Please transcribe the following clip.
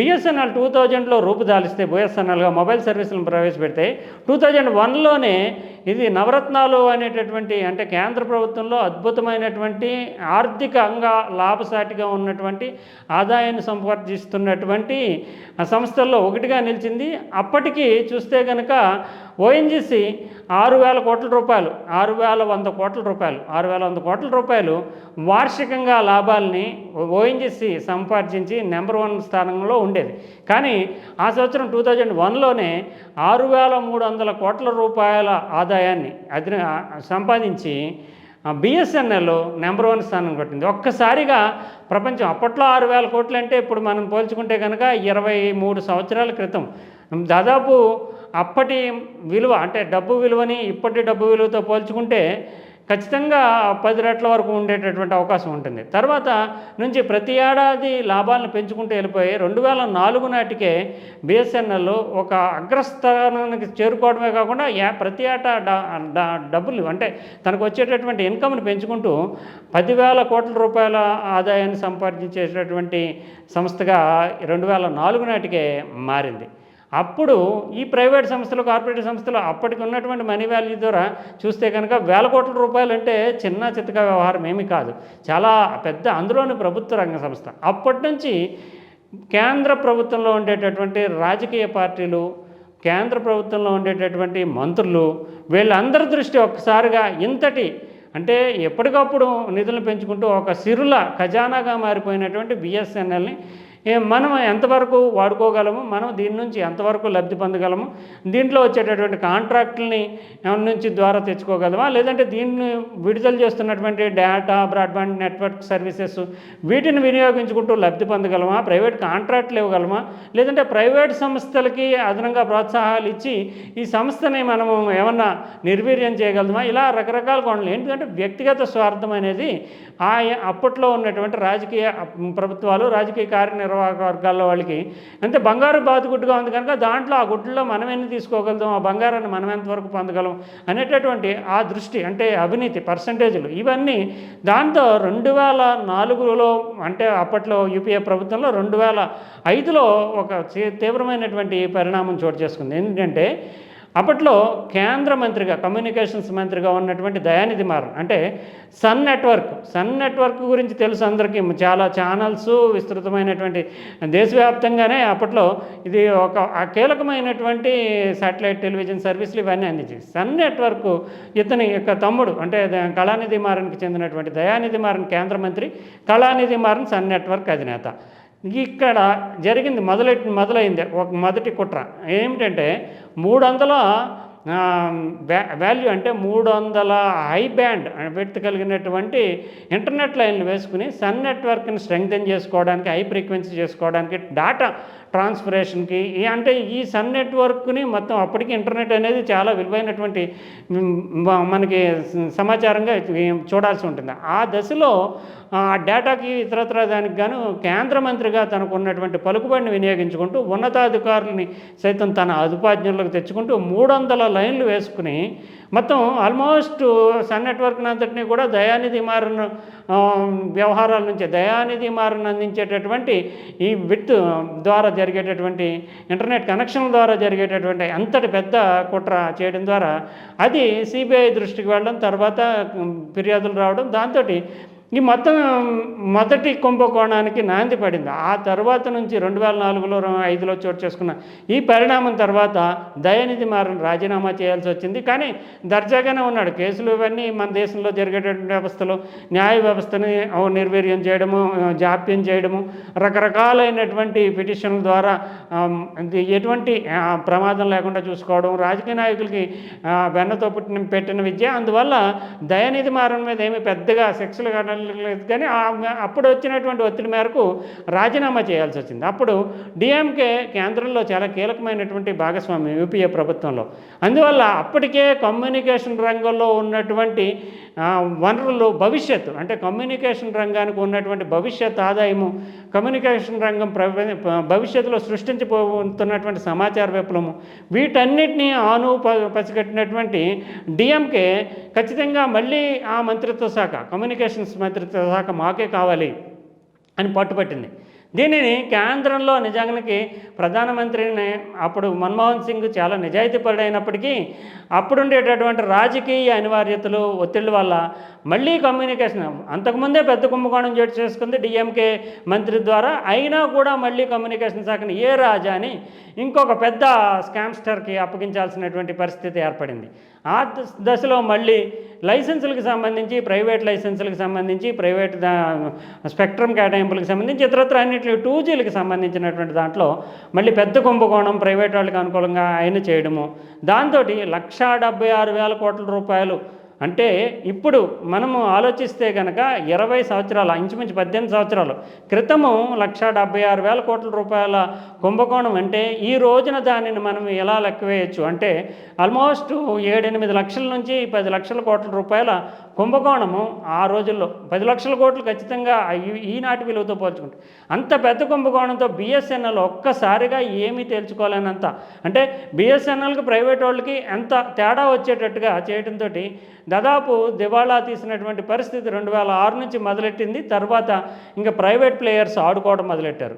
BSNL two థౌజండ్లో రూపుదాలిస్తే బిఎస్ఎన్ఎల్గా mobile సర్వీసులను ప్రవేశపెడితే two thousand వన్లోనే ఇది నవరత్నాలు అనేటటువంటి అంటే కేంద్ర ప్రభుత్వంలో అద్భుతమైనటువంటి ఆర్థికంగా లాభసాటిగా ఉన్నటువంటి ఆదాయాన్ని సంపాదిస్తున్నటువంటి సంస్థల్లో ఒకటిగా నిలిచింది. అప్పటికి చూస్తే కనుక ఓఎన్జిసి ఆరు వేల కోట్ల రూపాయలు ఆరు వేల వంద కోట్ల రూపాయలు ఆరు వేల వంద కోట్ల రూపాయలు వార్షికంగా లాభాలని ఓఎన్జిసి సంపాదించి నెంబర్ వన్ స్థానంలో ఉండేది. కానీ ఆ సంవత్సరం టూ థౌజండ్ వన్లోనే ఆరు వేల మూడు వందల కోట్ల రూపాయల ఆదాయాన్ని అది సంపాదించి బిఎస్ఎన్ఎల్ నెంబర్ వన్ స్థానం కొట్టింది. ఒక్కసారిగా ప్రపంచం అప్పట్లో ఆరు వేల కోట్లు అంటే ఇప్పుడు మనం పోల్చుకుంటే కనుక ఇరవై మూడు సంవత్సరాల క్రితం. దాదాపు అప్పటి విలువ అంటే డబ్బు విలువని ఇప్పటి డబ్బు విలువతో పోల్చుకుంటే ఖచ్చితంగా పది రెట్ల వరకు ఉండేటటువంటి అవకాశం ఉంటుంది. తర్వాత నుంచి ప్రతి ఏడాది లాభాలను పెంచుకుంటూ వెళ్ళిపోయి రెండు వేల నాలుగు నాటికే బిఎస్ఎన్ఎల్ ఒక అగ్రస్థానానికి చేరుకోవడమే కాకుండా ప్రతి ఏటా డబ్బులు అంటే తనకు వచ్చేటటువంటి ఇన్కమ్ని పెంచుకుంటూ పదివేల కోట్ల రూపాయల ఆదాయాన్ని సంపాదించేటటువంటి సంస్థగా రెండు వేల నాలుగు నాటికే మారింది. అప్పుడు ఈ ప్రైవేట్ సంస్థలు కార్పొరేట్ సంస్థలు అప్పటికి ఉన్నటువంటి మనీ వాల్యూ ద్వారా చూస్తే కనుక వేల కోట్ల రూపాయలు అంటే చిన్న చిత్తక వ్యవహారం ఏమీ కాదు. చాలా పెద్ద అందులోని ప్రభుత్వ రంగ సంస్థ. అప్పటి నుంచి కేంద్ర ప్రభుత్వంలో ఉండేటటువంటి రాజకీయ పార్టీలు కేంద్ర ప్రభుత్వంలో ఉండేటటువంటి మంత్రులు వీళ్ళందరి దృష్టి ఒక్కసారిగా ఇంతటి అంటే ఎప్పటికప్పుడు నిధులను పెంచుకుంటూ ఒక సిరుల ఖజానాగా మారిపోయినటువంటి బిఎస్ఎన్ఎల్ని మనం ఎంతవరకు వాడుకోగలము? మనం దీని నుంచి ఎంతవరకు లబ్ధి పొందగలము? దీంట్లో వచ్చేటటువంటి కాంట్రాక్టుల్ని ఎవరి నుంచి ద్వారా తెచ్చుకోగలమా? లేదంటే దీన్ని విడుదల చేస్తున్నటువంటి డేటా బ్రాడ్బ్యాండ్ నెట్వర్క్ సర్వీసెస్ వీటిని వినియోగించుకుంటూ లబ్ధి పొందగలమా? ప్రైవేట్ కాంట్రాక్ట్లు ఇవ్వగలమా? లేదంటే ప్రైవేట్ సంస్థలకి అదనంగా ప్రోత్సాహాలు ఇచ్చి ఈ సంస్థని మనము ఏమన్నా నిర్వీర్యం చేయగలమా? ఇలా రకరకాల కోణాలు ఎందుకంటే వ్యక్తిగత స్వార్థం అనేది ఆ అప్పట్లో ఉన్నటువంటి రాజకీయ ప్రభుత్వాలు రాజకీయ నిర్వాహక వర్గాల్లో వాళ్ళకి. అంటే బంగారు బాతుగుడ్డుగా ఉంది కనుక దాంట్లో ఆ గుడ్లలో మనం ఎన్ని తీసుకోగలుగుతాం? ఆ బంగారాన్ని మనం ఎంతవరకు పొందగలం? అనేటటువంటి ఆ దృష్టి అంటే అవినీతి పర్సంటేజ్లు ఇవన్నీ దాంతో రెండు వేల నాలుగులో అంటే అప్పట్లో యూపీఏ ప్రభుత్వంలో రెండు వేల ఐదులో ఒక తీవ్రమైనటువంటి పరిణామం చోటు చేసుకుంది. ఏంటంటే అప్పట్లో కేంద్ర మంత్రిగా కమ్యూనికేషన్స్ మంత్రిగా ఉన్నటువంటి దయానిధి మారన్ అంటే సన్ నెట్వర్క్ సన్ నెట్వర్క్ గురించి తెలుసు అందరికీ. చాలా ఛానల్స్ విస్తృతమైనటువంటి దేశవ్యాప్తంగానే అప్పట్లో ఇది ఒక కీలకమైనటువంటి శాటిలైట్ టెలివిజన్ సర్వీసులు ఇవన్నీ అందించింది సన్ నెట్వర్క్ ఇతని యొక్క తమ్ముడు అంటే కళానిధి మారన్కి చెందినటువంటి దయానిధి మారన్ కేంద్ర మంత్రి కళానిధి మారన్ సన్ నెట్వర్క్ అధినేత. ఇక్కడ జరిగింది మొదలెట్ మొదలైంది. ఒక మొదటి కుట్ర. ఏమిటంటే మూడు వందల వాల్యూ అంటే మూడు వందల హై బ్యాండ్ విడ్త్ కలిగినటువంటి ఇంటర్నెట్ లైన్లు వేసుకుని సన్ నెట్వర్క్ని స్ట్రెంగ్తెన్ చేసుకోవడానికి హై ఫ్రీక్వెన్సీ చేసుకోవడానికి డాటా ట్రాన్స్ఫరేషన్కి అంటే ఈ సన్ నెట్వర్క్ని మొత్తం అప్పటికి ఇంటర్నెట్ అనేది చాలా విలువైనటువంటి మనకి సమాచారంగా చూడాల్సి ఉంటుంది. ఆ దశలో ఆ డేటాకి ఇతరత్ర దానికి గాను కేంద్ర మంత్రిగా తనకు ఉన్నటువంటి పలుకుబడిని వినియోగించుకుంటూ ఉన్నతాధికారులని సైతం తన అదుపాజ్ఞంలోకి తెచ్చుకుంటూ మూడు వందల లైన్లు వేసుకుని మొత్తం ఆల్మోస్ట్ సన్ నెట్వర్క్ అంతటినీ కూడా దయానిధి మారిన వ్యవహారాల నుంచి దయానిధి మారిన అందించేటటువంటి ఈ విత్ ద్వారా జరిగేటటువంటి ఇంటర్నెట్ కనెక్షన్ ద్వారా జరిగేటటువంటి అంతటి పెద్ద కుట్ర చేయడం ద్వారా అది సిబిఐ దృష్టికి వెళ్ళడం తర్వాత ఫిర్యాదులు రావడం దాంతో ఈ మొత్తం మొదటి కుంభకోణానికి నాంది పడింది. ఆ తర్వాత నుంచి రెండు వేల నాలుగులో ఐదులో చోటు చేసుకున్న ఈ పరిణామం తర్వాత దయనిధి మారన్ రాజీనామా చేయాల్సి వచ్చింది. కానీ దర్జాగానే ఉన్నాడు. కేసులు ఇవన్నీ మన దేశంలో జరిగేటటువంటి వ్యవస్థలో న్యాయ వ్యవస్థని నిర్వీర్యం చేయడము జాప్యం చేయడము రకరకాలైనటువంటి పిటిషన్ల ద్వారా ఎటువంటి ప్రమాదం లేకుండా చూసుకోవడం రాజకీయ నాయకులకి వెన్నతో పుట్టిన పెట్టిన విద్య. అందువల్ల దయనిధి మారన్ మీద ఏమి పెద్దగా సెక్సులు లేదు. కానీ అప్పుడు వచ్చినటువంటి ఒత్తిడి మేరకు రాజీనామా చేయాల్సి వచ్చింది. అప్పుడు డిఎంకే కేంద్రంలో చాలా కీలకమైనటువంటి భాగస్వామ్యం యూపీఏ ప్రభుత్వంలో. అందువల్ల అప్పటికే కమ్యూనికేషన్ రంగంలో ఉన్నటువంటి వనరులు భవిష్యత్తు అంటే కమ్యూనికేషన్ రంగానికి ఉన్నటువంటి భవిష్యత్ ఆదాయము కమ్యూనికేషన్ రంగం ప్ర భవిష్యత్తులో సృష్టించబోతున్నటువంటి సమాచార విప్లవము వీటన్నిటినీ ఆను పసిగట్టినటువంటి డిఎంకే ఖచ్చితంగా మళ్ళీ ఆ మంత్రిత్వ శాఖ కమ్యూనికేషన్స్ మంత్రిత్వ శాఖ మాకే కావాలి అని పట్టుపట్టింది దీనిని కేంద్రంలో నిజానికి ప్రధానమంత్రిని అప్పుడు మన్మోహన్ సింగ్ చాలా నిజాయితీపరుడైనప్పటికీ అప్పుడుండేటటువంటి రాజకీయ అనివార్యతలు ఒత్తిళ్ళ వల్ల మళ్ళీ కమ్యూనికేషన్ అంతకుముందే పెద్ద కుంభకోణం చోటు చేసుకుంది డిఎంకే మంత్రి ద్వారా. అయినా కూడా మళ్ళీ కమ్యూనికేషన్ శాఖను ఏ రాజా అని ఇంకొక పెద్ద స్కామ్స్టర్కి అప్పగించాల్సినటువంటి పరిస్థితి ఏర్పడింది. ఆ దశ- దశలో మళ్ళీ లైసెన్సులకు సంబంధించి ప్రైవేట్ లైసెన్సులకు సంబంధించి ప్రైవేట్ స్పెక్ట్రమ్ కేటాయింపులకు సంబంధించి ఇతరత్ర అన్నింటి టూ జీలకు సంబంధించినటువంటి దాంట్లో మళ్ళీ పెద్ద కుంభకోణం ప్రైవేట్ వాళ్ళకి అనుకూలంగా ఆయన చేయడము. దాంతో లక్షా డెబ్బై ఆరు వేల కోట్ల రూపాయలు అంటే ఇప్పుడు మనము ఆలోచిస్తే కనుక ఇరవై సంవత్సరాలు ఇంచుమించు పద్దెనిమిది సంవత్సరాలు క్రితము లక్ష డెబ్బై ఆరు వేల కోట్ల రూపాయల కుంభకోణం అంటే ఈ రోజున దానిని మనం ఎలా లెక్క వేయచ్చు? అంటే ఆల్మోస్ట్ ఏడెనిమిది లక్షల నుంచి పది లక్షల కోట్ల రూపాయల కుంభకోణము ఆ రోజుల్లో. పది లక్షల కోట్లు ఖచ్చితంగా ఈనాటి విలువతో పోల్చుకుంటే. అంత పెద్ద కుంభకోణంతో బిఎస్ఎన్ఎల్ ఒక్కసారిగా ఏమీ తేల్చుకోలేనంత. అంటే బిఎస్ఎన్ఎల్కి ప్రైవేట్ వాళ్ళకి ఎంత తేడా వచ్చేటట్టుగా చేయడంతో దాదాపు దివాళా తీసినటువంటి పరిస్థితి రెండు వేల ఆరు నుంచి మొదలెట్టింది. తర్వాత ఇంకా ప్రైవేట్ ప్లేయర్స్ ఆడుకోవడం మొదలెట్టారు.